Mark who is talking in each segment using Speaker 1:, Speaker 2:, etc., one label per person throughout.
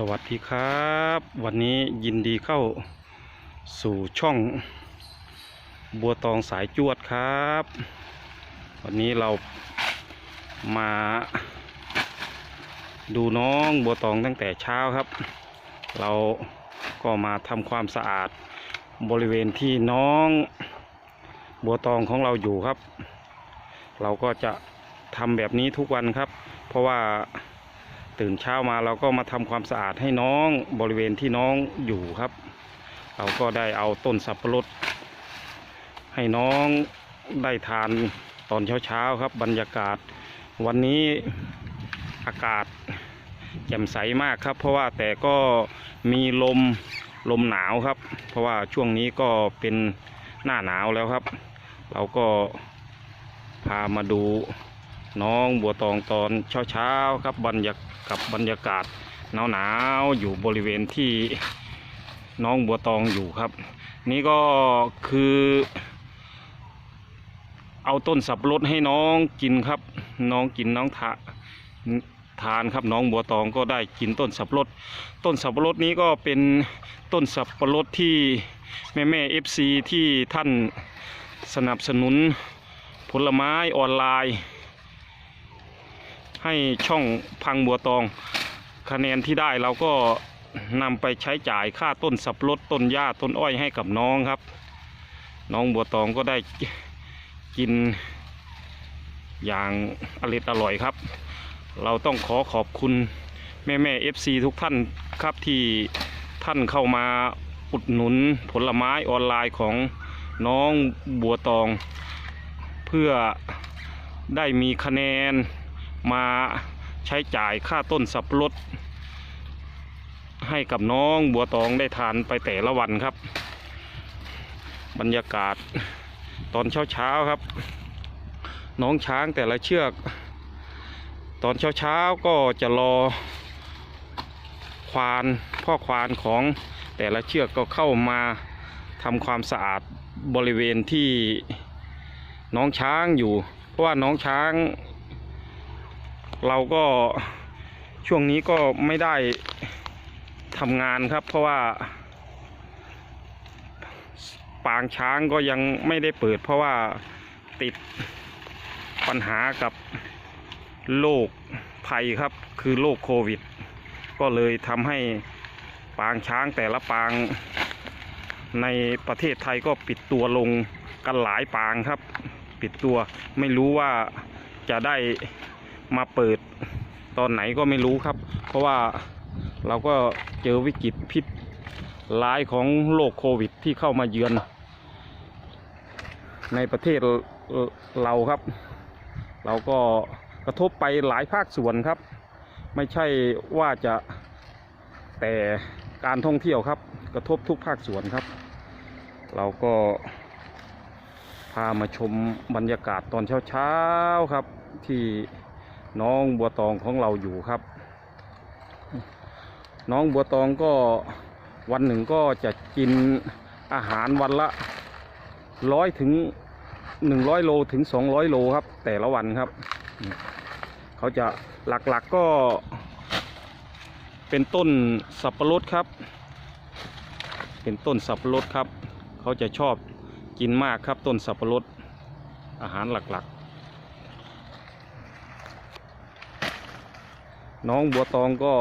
Speaker 1: สวัสดีครับ วันนี้ยินดีเข้าสู่ช่องบัวตองสายจวดครับ วันนี้เรามาดูน้องบัวตองตั้งแต่เช้าครับ เราก็มาทำความสะอาดบริเวณที่น้องบัวตองของเราอยู่ครับ เราก็จะทำแบบนี้ทุกวันครับ เพราะว่า ตื่นเช้ามาเราก็มาทำความสะอาดให้น้องบริเวณที่น้องอยู่ครับ เราก็ได้เอาต้นสับปะรดให้น้องได้ทานตอนเช้าๆครับ บรรยากาศ วันนี้อากาศแจ่มใสมากครับ เพราะว่าแต่ก็มีลมลมหนาวครับ เพราะว่าช่วงนี้ก็เป็นหน้าหนาวแล้วครับ เราก็พามาดู น้องบัวตองตอนเช้าๆครับบรรยากกับบรรยากาศหนาวๆอยู่บริเวณที่น้องบัวตองอยู่ครับ นี่ก็คือ เอาต้นสับปะรดให้น้องกินครับ น้องกินน้องทาทานครับน้องบัวตองก็ได้กินต้นสับปะรด ต้นสับปะรดนี้ก็เป็นต้นสับปะรดที่แม่แม่เอฟซีที่ท่านสนับสนุนผลไม้ออนไลน์ ให้ช่องพังบัวตอง คะแนนที่ได้เราก็นำไปใช้จ่ายค่าต้นสับปะรดต้นหญ้าต้นอ้อยให้กับน้องครับ น้องบัวตองก็ได้กินอย่างอร่อยอร่อยครับ เราต้องขอขอบคุณแม่แม่เอฟซีทุกท่านครับที่ท่านเข้ามาอุดหนุนผลไม้ออนไลน์ของน้องบัวตอง เพื่อได้มีคะแนน มาใช้จ่ายค่าต้นสับปะรดให้กับน้องบัวตองได้ทานไปแต่ละวันครับ บรรยากาศตอนเช้าๆครับ น้องช้างแต่ละเชือก ตอนเช้าๆก็จะรอ ควานพ่อควานของแต่ละเชือกก็เข้ามาทำความสะอาดบริเวณที่น้องช้างอยู่ เพราะว่าน้องช้าง เราก็ช่วงนี้ก็ไม่ได้ทำงานครับ เพราะว่า ปางช้างก็ยังไม่ได้เปิด เพราะว่าติดปัญหากับโรคภัยครับ คือโรคโควิด ก็เลยทำให้ปางช้างแต่ละปางในประเทศไทยก็ปิดตัวลงกันหลายปางครับ ปิดตัวไม่รู้ว่าจะได้ มาเปิดตอนไหนก็ไม่รู้ครับ เพราะว่าเราก็เจอวิกฤตพิษร้ายของโรคโควิดที่เข้ามาเยือน ในประเทศเราครับ เราก็กระทบไปหลายภาคส่วนครับ ไม่ใช่ว่าจะแต่การท่องเที่ยวครับ กระทบทุกภาคส่วนครับ เราก็พามาชมบรรยากาศตอนเช้าๆครับที่ น้องบัวตองของเราอยู่ครับ น้องบัวตองก็วันหนึ่งก็จะกินอาหารวันละร้อยถึงหนึ่งร้อยโลถึงสองร้อยโลครับ แต่ละวันครับ เขาจะหลักๆกก็เป็นต้นสับปะรดครับ เป็นต้นสับปะรดครับ เขาจะชอบกินมากครับต้นสับปะรดอาหารหลักๆ น้องบัวตองก็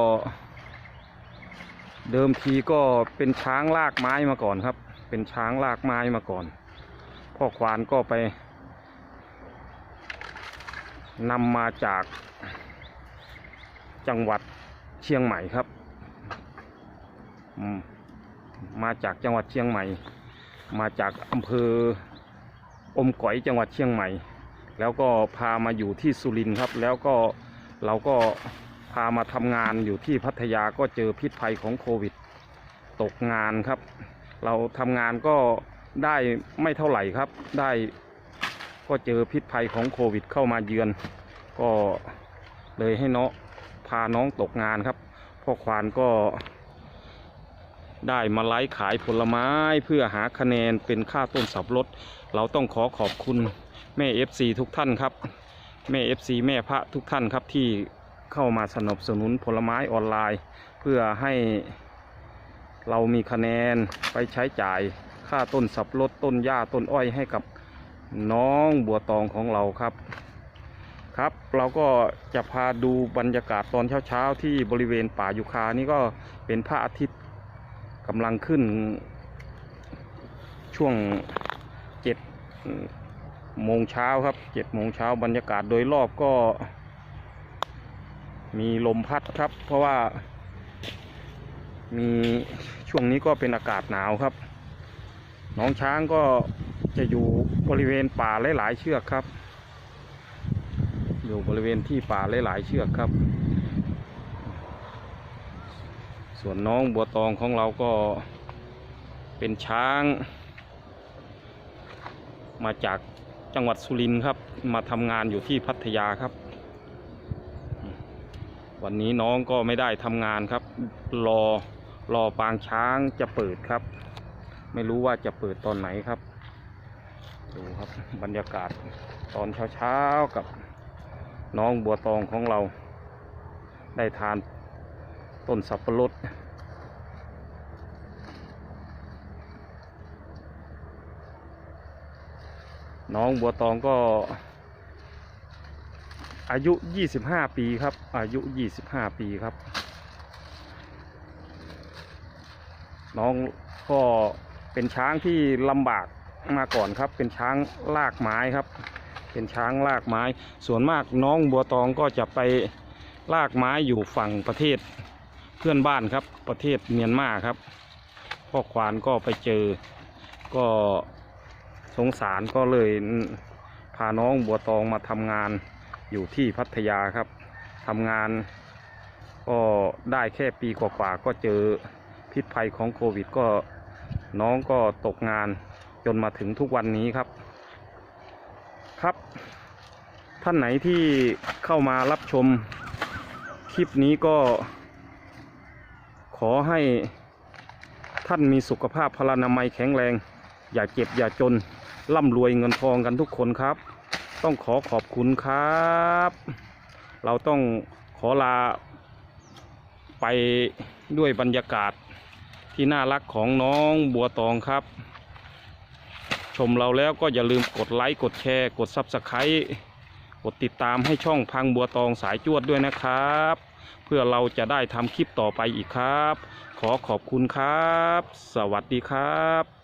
Speaker 1: เดิมทีก็เป็นช้างลากไม้มาก่อนครับ เป็นช้างลากไม้มาก่อน พ่อควานก็ไปนำมาจากจังหวัดเชียงใหม่ครับ มาจากจังหวัดเชียงใหม่ มาจากอำเภออมก๋อยจังหวัดเชียงใหม่ แล้วก็พามาอยู่ที่สุรินทร์ครับ แล้วก็เราก็ามาทำงานอยู่ที่พัทยาก็เจอพิษภัยของโควิด ตกงานครับ เราทำงานก็ได้ไม่เท่าไหร่ครับ ได้ก็เจอพิษภัยของโควิด เข้ามาเยือน ก็เลยให้น้อพาน้องตกงานครับพ่อควานก็ ได้มาไลฟ์ขายผลไม้เพื่อหาคะแนนเป็นค่าต้นสับรดเราต้องขอขอบคุณแม่ FC ทุกท่านครับ แม่ FC แม่พระทุกท่านครับที่ เข้ามาสนับสนุนผลไม้ออนไลน์ เพื่อให้เรามีคะแนนไปใช้จ่ายค่าต้นสับปะรดต้นหญ้าต้นอ้อยให้กับน้องบัวตองของเราครับ ครับ เราก็จะพาดูบรรยากาศตอนเช้าๆที่บริเวณป่ายุคานี่ก็เป็นพระอาทิตย์กำลังขึ้นช่วงเจ็ดโมงเช้าครับเจ็ดโมงเช้าบรรยากาศโดยรอบก็ มีลมพัดครับ เพราะว่า มีช่วงนี้ก็เป็นอากาศหนาวครับ น้องช้างก็จะอยู่บริเวณป่าหลายๆเชือกครับ อยู่บริเวณที่ป่าหลายๆเชือกครับ ส่วนน้องบัวตองของเราก็เป็นช้าง มาจากจังหวัดสุรินทร์ครับ มาทำงานอยู่ที่พัทยาครับ วันนี้น้องก็ไม่ได้ทำงานครับ รอรอปางช้างจะเปิดครับ ไม่รู้ว่าจะเปิดตอนไหนครับ ดูครับบรรยากาศตอนเช้าๆกับน้องบัวตองของเรา ได้ทานต้นสับปะรดน้องบัวตองก็ อายุ 25 ปีครับ อายุ 25 ปีครับ น้องก็เป็นช้างที่ลำบากมาก่อนครับ เป็นช้างลากไม้ครับ เป็นช้างลากไม้ ส่วนมากน้องบัวตองก็จะไปลากไม้อยู่ฝั่งประเทศเพื่อนบ้านครับ ประเทศเมียนมาครับ พ่อควานก็ไปเจอ ก็สงสารก็เลยพาน้องบัวตองมาทำงาน อยู่ที่พัทยาครับทำงานก็ได้แค่ปีกว่าๆก็เจอพิษภัยของโควิด ก็น้องก็ตกงานจนมาถึงทุกวันนี้ครับ ครับ ท่านไหนที่เข้ามารับชมคลิปนี้ก็ ขอให้ท่านมีสุขภาพพลานามัยแข็งแรง อย่าเจ็บอย่าจนร่ำรวยเงินทองกันทุกคนครับ ต้องขอขอบคุณครับ เราต้องขอลาไปด้วยบรรยากาศที่น่ารักของน้องบัวตองครับ ชมเราแล้วก็อย่าลืมกดไลค์ กดแชร์ กดซับสไครต์กดติดตามให้ช่องพังบัวตองสายจวดด้วยนะครับ เพื่อเราจะได้ทำคลิปต่อไปอีกครับ ขอขอบคุณครับ สวัสดีครับ